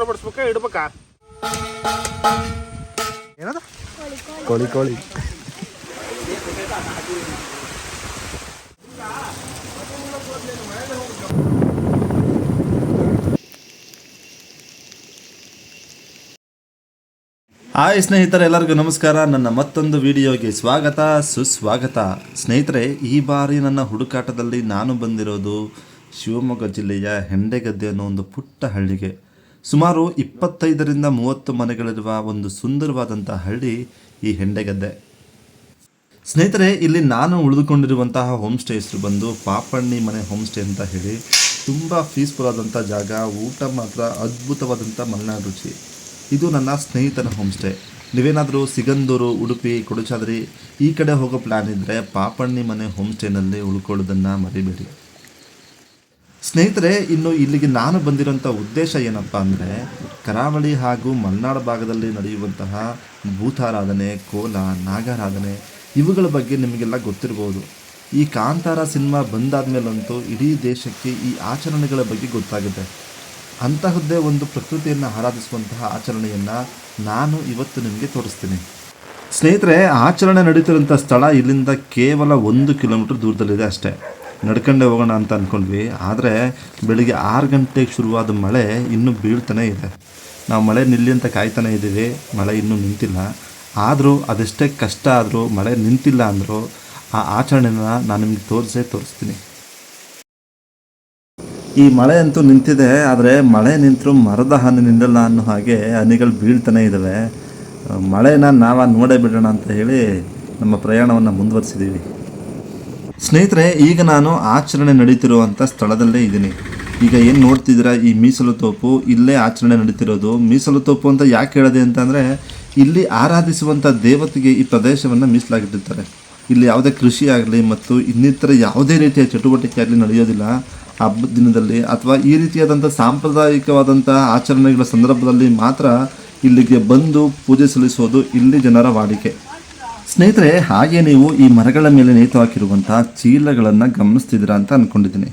ದೂರ ಬಡಿಸ್ಬೇಕಾ ಇಡ್ಬೇಕಾ? ಏನದ? ಕೋಳಿ ಕೋಳಿ. ಹಾಯ್ ಸ್ನೇಹಿತರೆ ಎಲ್ಲರಿಗೂ ನಮಸ್ಕಾರ. ನನ್ನ ಮತ್ತೊಂದು ವಿಡಿಯೋಗೆ ಸ್ವಾಗತ ಸುಸ್ವಾಗತ. ಸ್ನೇಹಿತರೆ ಈ ಬಾರಿ ನನ್ನ ಹುಡುಕಾಟದಲ್ಲಿ ನಾನು ಬಂದಿರೋದು ಶಿವಮೊಗ್ಗ ಜಿಲ್ಲೆಯ ಹೆಂಡೆಗದ್ದೆ ಅನ್ನೋ ಒಂದು ಪುಟ್ಟ ಹಳ್ಳಿಗೆ. ಸುಮಾರು ಇಪ್ಪತ್ತೈದರಿಂದ ಮೂವತ್ತು ಮನೆಗಳಿರುವ ಒಂದು ಸುಂದರವಾದಂಥ ಹಳ್ಳಿ ಈ ಹೆಂಡೆಗದ್ದೆ. ಸ್ನೇಹಿತರೆ, ಇಲ್ಲಿ ನಾನು ಉಳಿದುಕೊಂಡಿರುವಂತಹ ಹೋಮ್ ಸ್ಟೇ ಹೆಸರು ಬಂದು ಪಾಪಣ್ಣಿ ಮನೆ ಹೋಮ್ ಸ್ಟೇ ಅಂತ ಹೇಳಿ ತುಂಬ ಪೀಸ್ಫುಲ್ ಆದಂಥ ಜಾಗ, ಊಟ ಮಾತ್ರ ಅದ್ಭುತವಾದಂಥ ಮಲೆನಾಡು ರುಚಿ. ಇದು ನನ್ನ ಸ್ನೇಹಿತನ ಹೋಮ್ ಸ್ಟೇ ನೀವೇನಾದರೂ ಸಿಗಂದೂರು, ಉಡುಪಿ, ಕೊಡಚಾದ್ರಿ ಈ ಕಡೆ ಹೋಗೋ ಪ್ಲ್ಯಾನ್ ಇದ್ದರೆ ಪಾಪಣ್ಣಿ ಮನೆ ಹೋಮ್ ಸ್ಟೇನಲ್ಲಿ ಉಳ್ಕೊಳ್ಳೋದನ್ನು ಮರಿಬೇಡಿ. ಸ್ನೇಹಿತರೆ, ಇನ್ನು ಇಲ್ಲಿಗೆ ನಾನು ಬಂದಿರೋಂಥ ಉದ್ದೇಶ ಏನಪ್ಪ ಅಂದರೆ, ಕರಾವಳಿ ಹಾಗೂ ಮಲೆನಾಡು ಭಾಗದಲ್ಲಿ ನಡೆಯುವಂತಹ ಭೂತಾರಾಧನೆ, ಕೋಲ, ನಾಗಾರಾಧನೆ, ಇವುಗಳ ಬಗ್ಗೆ ನಿಮಗೆಲ್ಲ ಗೊತ್ತಿರ್ಬೋದು. ಈ ಕಾಂತಾರ ಸಿನಿಮಾ ಬಂದಾದ್ಮೇಲಂತೂ ಇಡೀ ದೇಶಕ್ಕೆ ಈ ಆಚರಣೆಗಳ ಬಗ್ಗೆ ಗೊತ್ತಾಗುತ್ತೆ. ಅಂತಹದ್ದೇ ಒಂದು ಪ್ರಕೃತಿಯನ್ನು ಆರಾಧಿಸುವಂತಹ ಆಚರಣೆಯನ್ನು ನಾನು ಇವತ್ತು ನಿಮಗೆ ತೋರಿಸ್ತೀನಿ. ಸ್ನೇಹಿತರೆ, ಆಚರಣೆ ನಡೀತಿರೋಂಥ ಸ್ಥಳ ಇಲ್ಲಿಂದ ಕೇವಲ ಒಂದು ಕಿಲೋಮೀಟರ್ ದೂರದಲ್ಲಿದೆ ಅಷ್ಟೇ. ನಡ್ಕೊಂಡೇ ಹೋಗೋಣ ಅಂತ ಅಂದ್ಕೊಂಡ್ವಿ ಆದರೆ ಬೆಳಿಗ್ಗೆ ಆರು ಗಂಟೆಗೆ ಶುರುವಾದ ಮಳೆ ಇನ್ನೂ ಬೀಳ್ತಾನೆ ಇದೆ. ನಾವು ಮಳೆ ನಿಲ್ಲಿ ಅಂತ ಕಾಯ್ತಾನೆ ಇದ್ದೀವಿ. ಮಳೆ ಇನ್ನೂ ನಿಂತಿಲ್ಲ. ಆದರೂ ಅದೆಷ್ಟೇ ಕಷ್ಟ ಆದರೂ ಮಳೆ ನಿಂತಿಲ್ಲ ಅಂದರೂ ಆ ಆಚರಣೆನ ನಾನು ನಿಮಗೆ ತೋರಿಸೇ ತೋರಿಸ್ತೀನಿ. ಈ ಮಳೆ ಅಂತೂ ನಿಂತಿದೆ. ಆದರೆ ಮಳೆ ನಿಂತರೂ ಮರದ ಹಾನಿ ನಿಂದಲ್ಲ ಅನ್ನೋ ಹಾಗೆ ಹನಿಗಳು ಬೀಳ್ತಾನೆ ಇದ್ದಾವೆ ಮಳೆನ ನಾವ ನೋಡೇ ಬಿಡೋಣ ಅಂತ ಹೇಳಿ ನಮ್ಮ ಪ್ರಯಾಣವನ್ನು ಮುಂದುವರಿಸಿದ್ದೀವಿ ಸ್ನೇಹಿತರೆ, ಈಗ ನಾನು ಆಚರಣೆ ನಡೀತಿರುವಂಥ ಸ್ಥಳದಲ್ಲೇ ಇದ್ದೀನಿ. ಈಗ ಏನು ನೋಡ್ತಿದ್ದೀರಾ ಈ ಮೀಸಲು ತೋಪು? ಇಲ್ಲೇ ಆಚರಣೆ ನಡೀತಿರೋದು. ಮೀಸಲು ತೋಪು ಅಂತ ಯಾಕೆ ಹೇಳಿದೆ ಅಂತಂದರೆ, ಇಲ್ಲಿ ಆರಾಧಿಸುವಂಥ ದೇವತೆಗೆ ಈ ಪ್ರದೇಶವನ್ನು ಮೀಸಲಾಗಿಟ್ಟಿರ್ತಾರೆ. ಇಲ್ಲಿ ಯಾವುದೇ ಕೃಷಿ ಆಗಲಿ ಮತ್ತು ಇನ್ನಿತರ ಯಾವುದೇ ರೀತಿಯ ಚಟುವಟಿಕೆ ಆಗಲಿ ನಡೆಯೋದಿಲ್ಲ. ಹಬ್ಬದ ದಿನದಲ್ಲಿ ಅಥವಾ ಈ ರೀತಿಯಾದಂಥ ಸಾಂಪ್ರದಾಯಿಕವಾದಂಥ ಆಚರಣೆಗಳ ಸಂದರ್ಭದಲ್ಲಿ ಮಾತ್ರ ಇಲ್ಲಿಗೆ ಬಂದು ಪೂಜೆ ಸಲ್ಲಿಸೋದು ಇಲ್ಲಿ ಜನರ ವಾಡಿಕೆ. ಸ್ನೇಹಿತರೆ, ಹಾಗೆ ನೀವು ಈ ಮರಗಳ ಮೇಲೆ ನೇತು ಹಾಕಿರುವಂತಹ ಚೀಲಗಳನ್ನು ಗಮನಿಸ್ತಿದ್ದೀರಾ ಅಂತ ಅಂದ್ಕೊಂಡಿದ್ದೀನಿ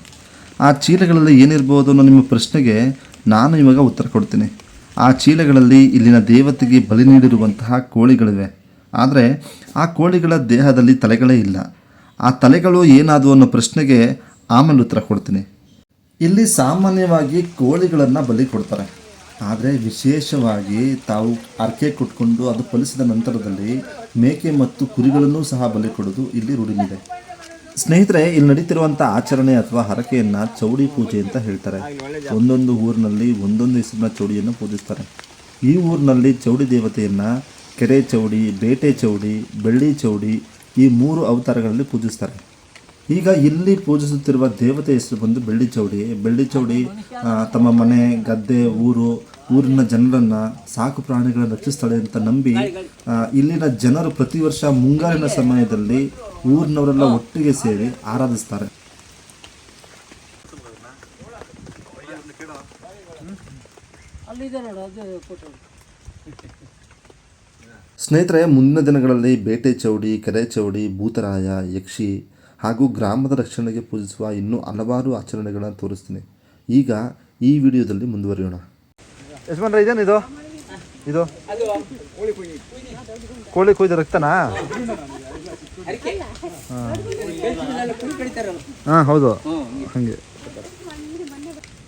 ಆ ಚೀಲಗಳಲ್ಲಿ ಏನಿರ್ಬೋದು ಅನ್ನೋ ನಿಮ್ಮ ಪ್ರಶ್ನೆಗೆ ನಾನು ಇವಾಗ ಉತ್ತರ ಕೊಡ್ತೀನಿ. ಆ ಚೀಲಗಳಲ್ಲಿ ಇಲ್ಲಿನ ದೇವತೆಗೆ ಬಲಿ ನೀಡಿರುವಂತಹ ಕೋಳಿಗಳಿವೆ. ಆದರೆ ಆ ಕೋಳಿಗಳ ದೇಹದಲ್ಲಿ ತಲೆಗಳೇ ಇಲ್ಲ. ಆ ತಲೆಗಳು ಏನಾದವು ಅನ್ನೋ ಪ್ರಶ್ನೆಗೆ ಆಮೇಲೆ ಉತ್ತರ ಕೊಡ್ತೀನಿ. ಇಲ್ಲಿ ಸಾಮಾನ್ಯವಾಗಿ ಕೋಳಿಗಳನ್ನು ಬಲಿ ಕೊಡ್ತಾರೆ. ಆದರೆ ವಿಶೇಷವಾಗಿ ತಾವು ಅರ್ಕೆ ಕೊಟ್ಕೊಂಡು ಅದು ಫಲಿಸಿದ ನಂತರದಲ್ಲಿ ಮೇಕೆ ಮತ್ತು ಕುರಿಗಳನ್ನು ಸಹ ಬಲಿ ಕೊಡೋದು ಇಲ್ಲಿ ರೂಢಿನಿದೆ. ಸ್ನೇಹಿತರೆ, ಇಲ್ಲಿ ನಡೀತಿರುವಂಥ ಆಚರಣೆ ಅಥವಾ ಹರಕೆಯನ್ನು ಚೌಡಿ ಪೂಜೆ ಅಂತ ಹೇಳ್ತಾರೆ. ಒಂದೊಂದು ಊರಿನಲ್ಲಿ ಒಂದೊಂದು ಹೆಸರಿನ ಚೌಡಿಯನ್ನು ಪೂಜಿಸ್ತಾರೆ. ಈ ಊರಿನಲ್ಲಿ ಚೌಡಿ ದೇವತೆಯನ್ನು ಕೆರೆ ಚೌಡಿ, ಬೇಟೆ ಚೌಡಿ, ಬೆಳ್ಳಿ ಚೌಡಿ ಈ ಮೂರು ಅವತಾರಗಳಲ್ಲಿ ಪೂಜಿಸ್ತಾರೆ. ಈಗ ಇಲ್ಲಿ ಪೂಜಿಸುತ್ತಿರುವ ದೇವತೆ ಹೆಸರು ಬಂದು ಬೆಳ್ಳಿ ಚೌಡಿ. ಬೆಳ್ಳಿ ಚೌಡಿ ತಮ್ಮ ಮನೆ, ಗದ್ದೆ, ಊರು, ಊರಿನ ಜನರನ್ನ, ಸಾಕು ಪ್ರಾಣಿಗಳನ್ನು ರಕ್ಷಿಸ್ತಾಳೆ ಅಂತ ನಂಬಿ ಇಲ್ಲಿನ ಜನರು ಪ್ರತಿ ವರ್ಷ ಮುಂಗಾರಿನ ಸಮಯದಲ್ಲಿ ಊರಿನವರೆಲ್ಲ ಒಟ್ಟಿಗೆ ಸೇರಿ ಆರಾಧಿಸ್ತಾರೆ. ಸ್ನೇಹಿತರೆ, ಮುಂದಿನ ದಿನಗಳಲ್ಲಿ ಬೇಟೆ ಚೌಡಿ, ಕೆರೆ ಚೌಡಿ, ಭೂತರಾಯ, ಯಕ್ಷಿ ಹಾಗೂ ಗ್ರಾಮದ ರಕ್ಷಣೆಗೆ ಪೂಜಿಸುವ ಇನ್ನೂ ಹಲವಾರು ಆಚರಣೆಗಳನ್ನು ತೋರಿಸ್ತೀನಿ. ಈಗ ಈ ವಿಡಿಯೋದಲ್ಲಿ ಮುಂದುವರಿಯೋಣ. ಯಜಮಾನ್ರ, ಇದೇನು ಇದು? ಇದು? ಕೋಳಿ ಕೊಯ್ದ ರಕ್ತನಾ? ಹಾಂ ಹೌದು. ಹಾಗೆ.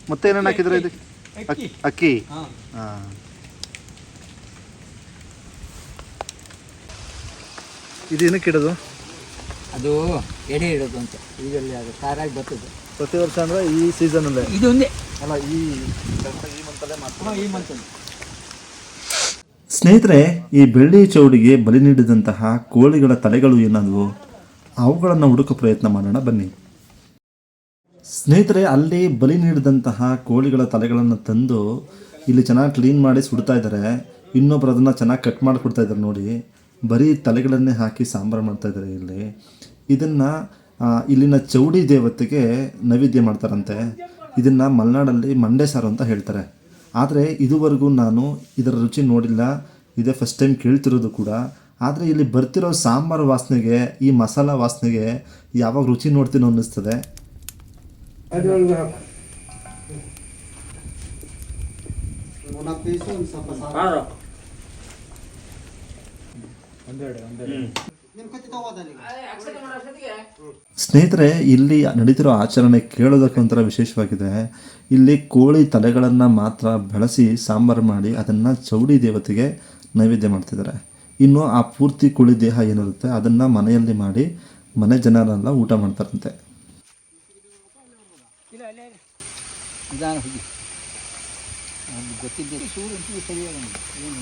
ಮತ್ತೆ ಏನೇನು ಹಾಕಿದ್ರೆ ಇದು? ಅಕ್ಕಿ. ಅಕ್ಕಿ. ಹಾಂ. ಇದು ಏನಕ್ಕೆ ಇಡೋದು? ಅದು ಎಡೆ ಇಡೋದು ಅಂತ ಇದರಲ್ಲಿ ಅದು ಕಾರಾಗಿ ಬರ್ತದೆ. ಪ್ರತಿ ವರ್ಷ ಅಂದ್ರೆ ಈ ಸೀಸನಲ್ಲೇ ಇದು ಒಂದೇ. ಅಲ್ಲ ಈ ಈ ಮಂತ್ ಸ್ನೇಹಿತರೆ ಈ ಬೆಳ್ಳಿ ಚೌಡಿಗೆ ಬಲಿ ನೀಡಿದಂತಹ ಕೋಳಿಗಳ ತಲೆಗಳು ಏನಾದವು? ಅವುಗಳನ್ನು ಹುಡುಕೋ ಪ್ರಯತ್ನ ಮಾಡೋಣ ಬನ್ನಿ. ಸ್ನೇಹಿತರೆ ಅಲ್ಲಿ ಬಲಿ ನೀಡಿದಂತಹ ಕೋಳಿಗಳ ತಲೆಗಳನ್ನು ತಂದು ಇಲ್ಲಿ ಚೆನ್ನಾಗಿ ಕ್ಲೀನ್ ಮಾಡಿ ಸುಡ್ತಾ ಇದ್ದಾರೆ ಇನ್ನೊಬ್ರು ಅದನ್ನು ಚೆನ್ನಾಗಿ ಕಟ್ ಮಾಡಿ ಕೊಡ್ತಾ ಇದ್ದಾರೆ ನೋಡಿ. ಬರೀ ತಲೆಗಳನ್ನೇ ಹಾಕಿ ಸಾಂಬಾರು ಮಾಡ್ತಾ ಇದ್ದಾರೆ ಇಲ್ಲಿ. ಇದನ್ನು ಇಲ್ಲಿನ ಚೌಡಿ ದೇವತೆಗೆ ನೈವೇದ್ಯ ಮಾಡ್ತಾರಂತೆ. ಇದನ್ನು ಮಲೆನಾಡಲ್ಲಿ ಮಂಡೆ ಸಾರು ಅಂತ ಹೇಳ್ತಾರೆ. ಆದರೆ ಇದುವರೆಗೂ ನಾನು ಇದರ ರುಚಿ ನೋಡಿಲ್ಲ. ಇದೇ ಫಸ್ಟ್ ಟೈಮ್ ಕೇಳ್ತಿರೋದು ಕೂಡ. ಆದರೆ ಇಲ್ಲಿ ಬರ್ತಿರೋ ಸಾಂಬಾರು ವಾಸನೆಗೆ ಈ ಮಸಾಲ ವಾಸನೆಗೆ ಯಾವಾಗ ರುಚಿ ನೋಡ್ತೀನೋ ಅನ್ನಿಸ್ತದೆ. ಸ್ನೇಹಿತರೆ ಇಲ್ಲಿ ನಡೀತಿರೋ ಆಚರಣೆ ಕೇಳೋದಕ್ಕೊಂಥರ ವಿಶೇಷವಾಗಿದೆ. ಇಲ್ಲಿ ಕೋಳಿ ತಲೆಗಳನ್ನು ಮಾತ್ರ ಬೆಳೆಸಿ ಸಾಂಬಾರು ಮಾಡಿ ಅದನ್ನು ಚೌಡಿ ದೇವತೆಗೆ ನೈವೇದ್ಯ ಮಾಡ್ತಿದ್ದಾರೆ. ಇನ್ನು ಆ ಪೂರ್ತಿ ಕೋಳಿ ದೇಹ ಏನಿರುತ್ತೆ ಅದನ್ನು ಮನೆಯಲ್ಲಿ ಮಾಡಿ ಮನೆ ಜನರೆಲ್ಲ ಊಟ ಮಾಡ್ತಾರಂತೆ. ಗೊತ್ತಿದ್ದೆ ಸೂರು ಒಂಚೂರು ಸರಿಯಾಗಿ ಏನು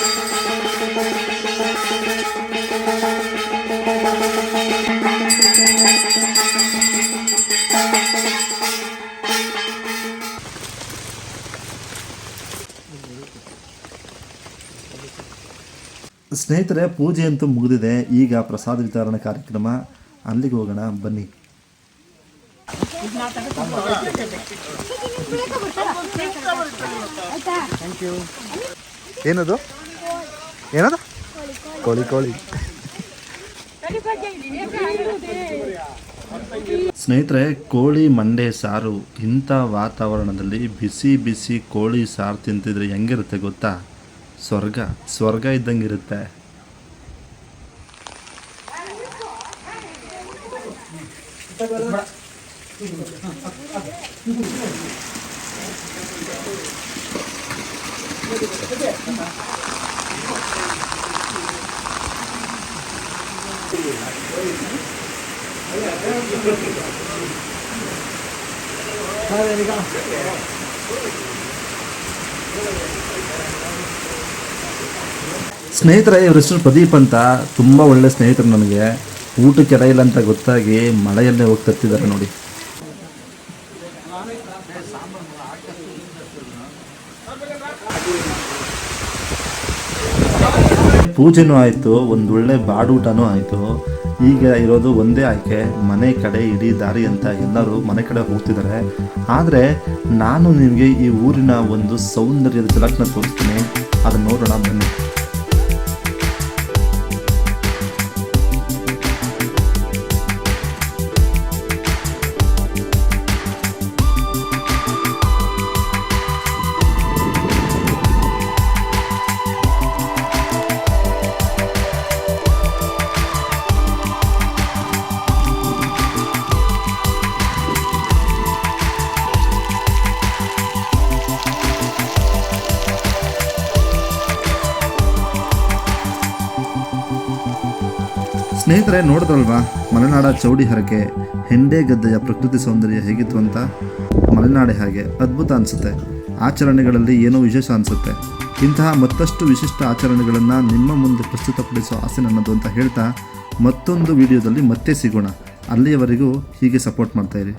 ಸ್ನೇಹಿತರೆ ಪೂಜೆ ಅಂತೂ ಮುಗಿದಿದೆ. ಈಗ ಪ್ರಸಾದ ವಿತರಣೆ ಕಾರ್ಯಕ್ರಮ. ಅಲ್ಲಿಗೆ ಹೋಗೋಣ. ಬನ್ನಿ. ಏನದು? ಏನದು? ಕೋಳಿ ಕೋಳಿ. ಸ್ನೇಹಿತರೆ ಕೋಳಿ ಮಂಡೆ ಸಾರು ಇಂಥ ವಾತಾವರಣದಲ್ಲಿ ಬಿಸಿ ಬಿಸಿ ಕೋಳಿ ಸಾರು ತಿಂತಿದ್ರೆ ಹೆಂಗಿರುತ್ತೆ ಗೊತ್ತಾ? ಸ್ವರ್ಗ ಸ್ವರ್ಗ ಇದ್ದಂಗಿರುತ್ತೆ. ಸ್ನೇಹಿತರೆ, ಇವ್ರ ಹೆಸರು ಪ್ರದೀಪ್ ಅಂತ. ತುಂಬ ಒಳ್ಳೆ ಸ್ನೇಹಿತರು ನನಗೆ ಊಟಕ್ಕೆ ಎಡ ಇಲ್ಲ ಅಂತ ಗೊತ್ತಾಗಿ ಮಳೆಯಲ್ಲೇ ಹೋಗಿ ತತ್ತಿದ್ದಾರೆ ನೋಡಿ. ಪೂಜೆನೂ ಆಯಿತು, ಒಂದು ಒಳ್ಳೆ ಬಾಡೂಟನೂ ಆಯಿತು. ಈಗ ಇರೋದು ಒಂದೇ ಆಯ್ಕೆ, ಮನೆ ಕಡೆ ಇಡೀ ದಾರಿ ಅಂತ ಎಲ್ಲರೂ ಮನೆ ಕಡೆ ಹೋಗ್ತಿದ್ದಾರೆ. ಆದರೆ ನಾನು ನಿಮಗೆ ಈ ಊರಿನ ಒಂದು ಸೌಂದರ್ಯದ ಝಲಕ್ನ ತೋರಿಸ್ತೀನಿ. ಅದನ್ನು ನೋಡೋಣ ಬನ್ನಿ. ಸ್ನೇಹಿತರೆ, ನೋಡಿದ್ರಲ್ವಾ? ಮಲೆನಾಡ ಚೌಡಿ ಹರಕೆ, ಹೆಂಡೆ ಗದ್ದೆಯ ಪ್ರಕೃತಿ ಸೌಂದರ್ಯ ಹೇಗಿತ್ತು ಅಂತ? ಮಲೆನಾಡೆ ಹಾಗೆ ಅದ್ಭುತ ಅನಿಸುತ್ತೆ? ಆಚರಣೆಗಳಲ್ಲಿ ಏನೋ ವಿಶೇಷ ಅನಿಸುತ್ತೆ? ಇಂತಹ ಮತ್ತಷ್ಟು ವಿಶಿಷ್ಟ ಆಚರಣೆಗಳನ್ನು ನಿಮ್ಮ ಮುಂದೆ ಪ್ರಸ್ತುತಪಡಿಸೋ ಆಸೆ ನನ್ನದು ಅಂತ ಹೇಳ್ತಾ ಮತ್ತೊಂದು ವಿಡಿಯೋದಲ್ಲಿ ಮತ್ತೆ ಸಿಗೋಣ. ಅಲ್ಲಿಯವರೆಗೂ ಹೀಗೆ ಸಪೋರ್ಟ್ ಮಾಡ್ತಾಯಿರಿ